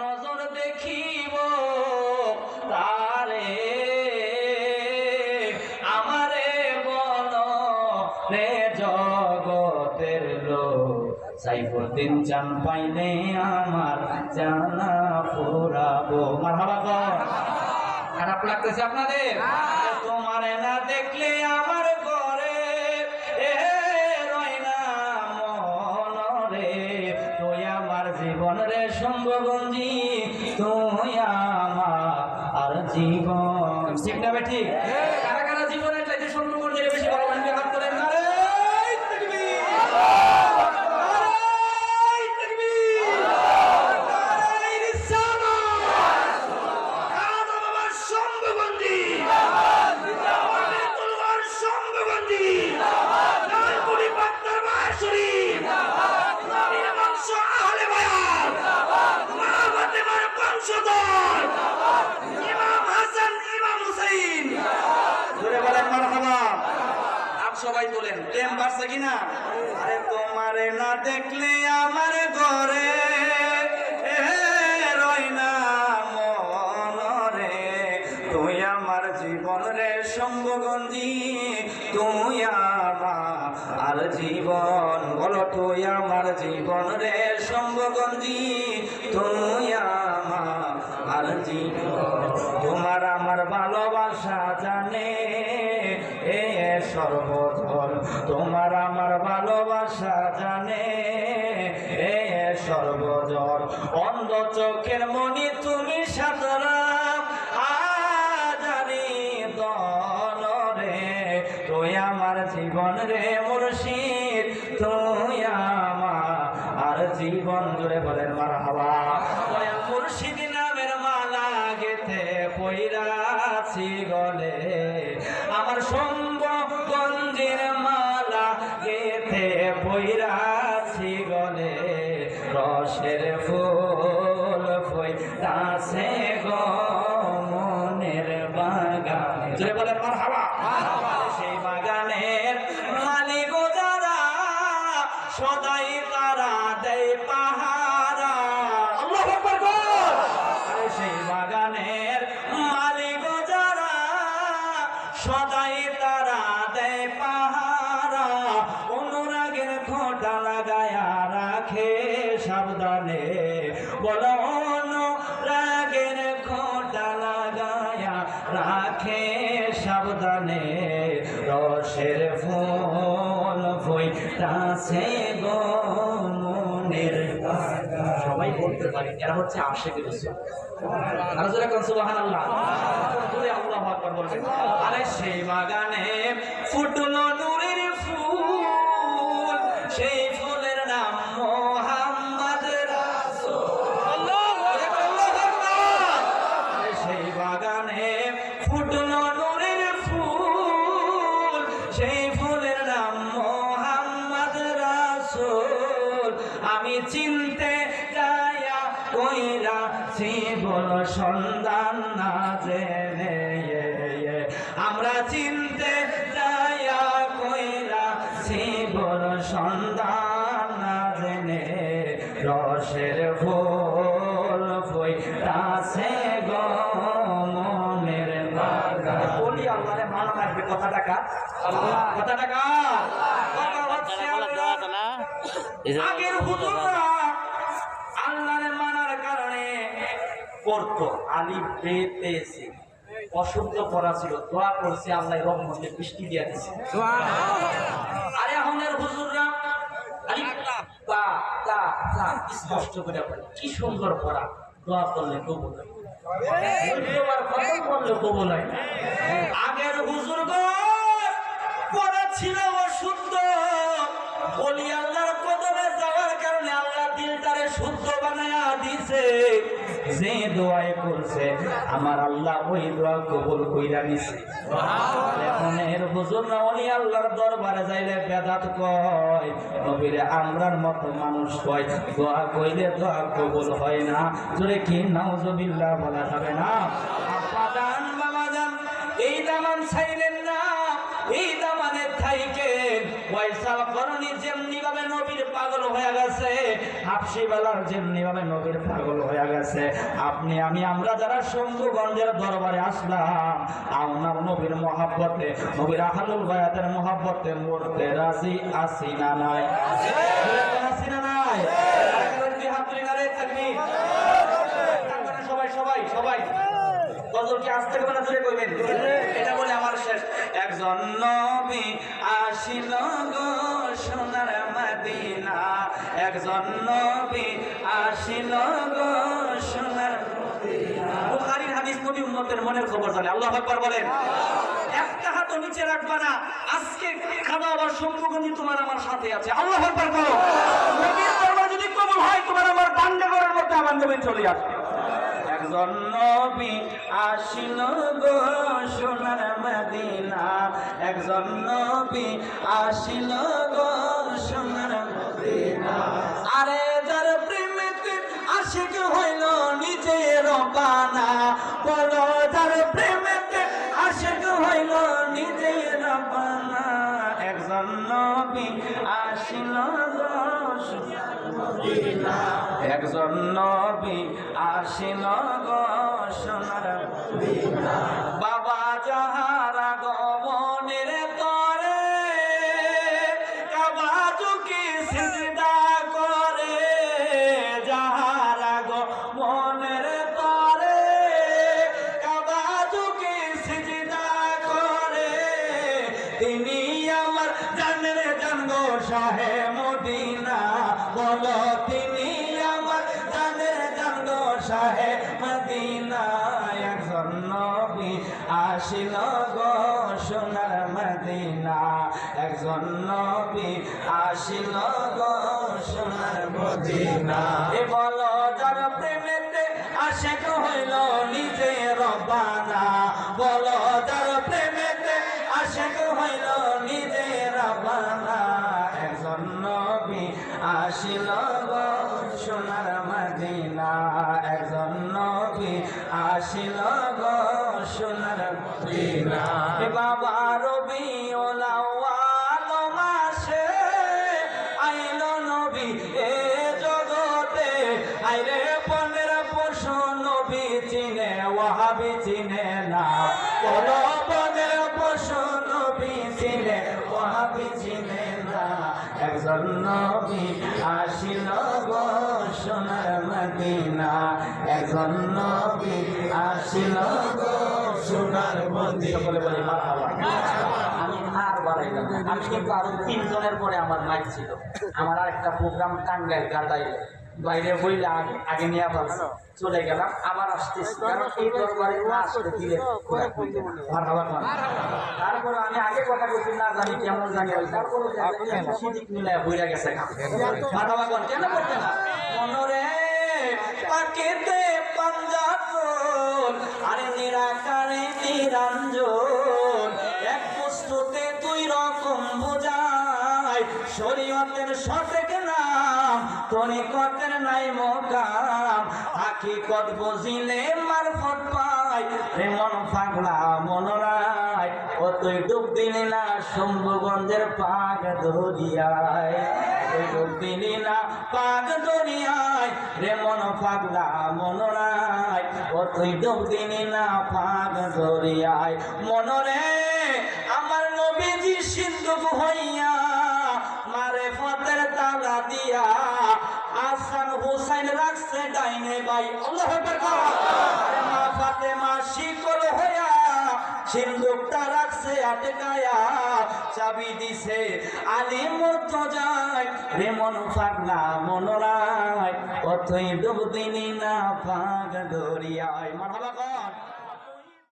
নজর দেখিব তারে। আমারে বল রে জগতের লোক সাইফুদ্দিন চান পাইলে আমার জানা ফুরাবো। মার খারাপ লাগতেছে আপনাদের? তোমার না দেখলে আমার সম্ভবঞ্জি তুই আমার আর জীবন। ঠিক না ঠিক? কারা কারা জীবনে চাইতে সম্ভবঞ্জি বেশি বড় হাত তোলেন? প্রেম বাড়ছে কিনা? আরে তোমারে না দেখলে আমার ঘরে রয় না মনরে। তুই আমার জীবন রে সঙ্গগঞ্জি তুই আমার আর জীবন বলো, তুই আমার জীবন রে সঙ্গগঞ্জি তুই আমার আর জীবন। অন্ধ চোখের মনি তুমি সাতরা আজারি দনরে তুই আমার জীবন রে মুর্শিদ, তুই আমার আর জীবন জুড়ে বলেন মার হাওয়া মুর্শিদ নামের মালা গেতে পৈরাছি গলে। আমার সম্ভগঞ্জের মালা গেতে পৈরাছি বাগানে জোরে বলেন মার হাওয়া গো মনের সবাই বলতে পারি, এরা হচ্ছে আশেখ রসুল। আর কোন, সুবহানাল্লাহ। জোরে আল্লাহু আকবার আরে সেই বাগানে ফুটলো কইরা জীবন সন্ধান না জেনে আমরা চিনতে যায়া কইরা জীবন সন্ধান না জেনে রসের ফুল ফইতাছে গো মনের বাগান। বলি আল্লাহরে মানা রাখবে কথা টাকা কথা টাকা আল্লাহ আগের হুজুররা আলিফ বে তে অশুদ্ধ পড়া ছিল। দোয়া করছে আল্লাহ রহমতে বৃষ্টি দিয়ে দিছে। আরে আমাদের হুজুররা তা তা তা স্পষ্ট করে পড়ে কি সুন্দর পড়া। দোয়া করলে কবুল হয়। কবুল হয় আগের হুজুর যে দোয়াই করছে আমার আল্লাহ ওই দোয়া কবুল কইরা নিছে। এর উনি আল্লাহর দরবারে যাইলে বেদাত কয় নবীরে আমরার মতো মানুষ কয় দোয়া কইলে দোয়া কবুল হয় না। জোরে কি নাউজুবিল্লাহ বলা যাবে না? জান এই দামান ছাইলেন না এই দামানের থাইকে ওয়াইসাল করনি যেমনি ভাবে নবীর পাগল হয়ে গেছে হাফসি বেলার যেমনি ভাবে নবীর পাগল হয়ে গেছে। আপনি, আমি, আমরা যারা শম্ভুগঞ্জের দরবারে আসলাম আপনার নবীর মহাব্বতে, নবীর আহালুল বায়াতের মহাব্বতে মরতে রাজি আসি না নাই? সবাই সবাই সবাই। গজল কি আসতে কইবেন? এটা বলে আমার শেষ। একজন নবী আসিল একজন নবী আসিল গো সোনার বুখারীর হাদিস নবী উম্মতের মনের খবর জানে। আল্লাহু আকবার বলেন। একটা হাত নিচে রাখবা না। আজকে খাওয়া আবার সম্পূর্ণ তোমার আমার সাথে আছে। আল্লাহু আকবার করো নবীর দরবার যদি কবুল হয়, তোমার আমার বান্দা করার মধ্যে আমার নবী চলে আসবে। একজন নবী আসিল গো সোনার মদিনা একজন নবী আসিল গো আরে যার প্রেমেতে আশিক হইল নিজের বানা, বলো যার প্রেমেতে আশিক হইল নিজের বানা। একজন নবী আসিল একজন নবী আসিল গো সোনার বাবা যাহারা বলো তিনি আমার জানের জানগো সাহে মদিনায় একজন নবী আসিল গো সোনার মদিনা। একজন নবী আসিল গো সোনার মদিনা। এ বলো, যার প্রেমেতে আশেক হইল আসিল সোনার মদিনা, একজন নবী আসিল সোনার মদিনা। বাবা রবি ওলাওয়াল মাসে আইল নবী, এ জগতে আইরে পনেরো পশু নবী চিনে, ওয়াহাবি চিনে না। একজন নবী আসিল সোনার মদিনা। একজন নবী আসিল সোনার মদিনা। বলে বলে আমি আর বাড়াইলাম না। আমি কিন্তু আরও তিনজনের পরে আমার মাইক ছিল। আমার আর একটা প্রোগ্রাম টাঙ্গাইল গাটাইল বাইরে বইলে আগে নিয়ে আবার চলে গেলাম আবার আসতেছি। কারণ এই দরবারে না আসতে দিলে না। কন। তারপরে আমি আগে কথা বলছি না জানি কেমন জানি তারপরে সিদিক মিলায় বইরা গেছে মারহাবা কন কেন করতে না? মনরে পাকেতে পাঞ্জাতন আরে নিরাকারে নিরঞ্জন। এক বস্তুতে দুই রকম বোঝায় শরীয়তের সঠিক নাম তরিকতের নাই মোকাম হাকিকত বুঝিলে মারফত পাই। রে মন পাগলা মনোরায় ও তুই ডুব দিলি না শম্ভুগঞ্জের পাক ধরিয়ায়। তুই ডুব দিলি না পাক ধরিয়ায়। রে মন পাগলা মনোরায় ও তুই ডুব দিলি না পাক ধরিয়ায়। মনরে আমার নবীজি সিন্ধুক হইয়া মারে ফতের তালা দিয়া হুসাইন রাখছে ডাইনে ভাই আল্লাহ মা ফাতেমা শিকল হইয়া সিন্দুকটা রাখছে আটকায়া, চাবি দিছে। আলী মতো যায় রে মন ফাগলা মনোরায়, অথই ডুব দিনি না ফাগ ধরিয়ায় মারহাবা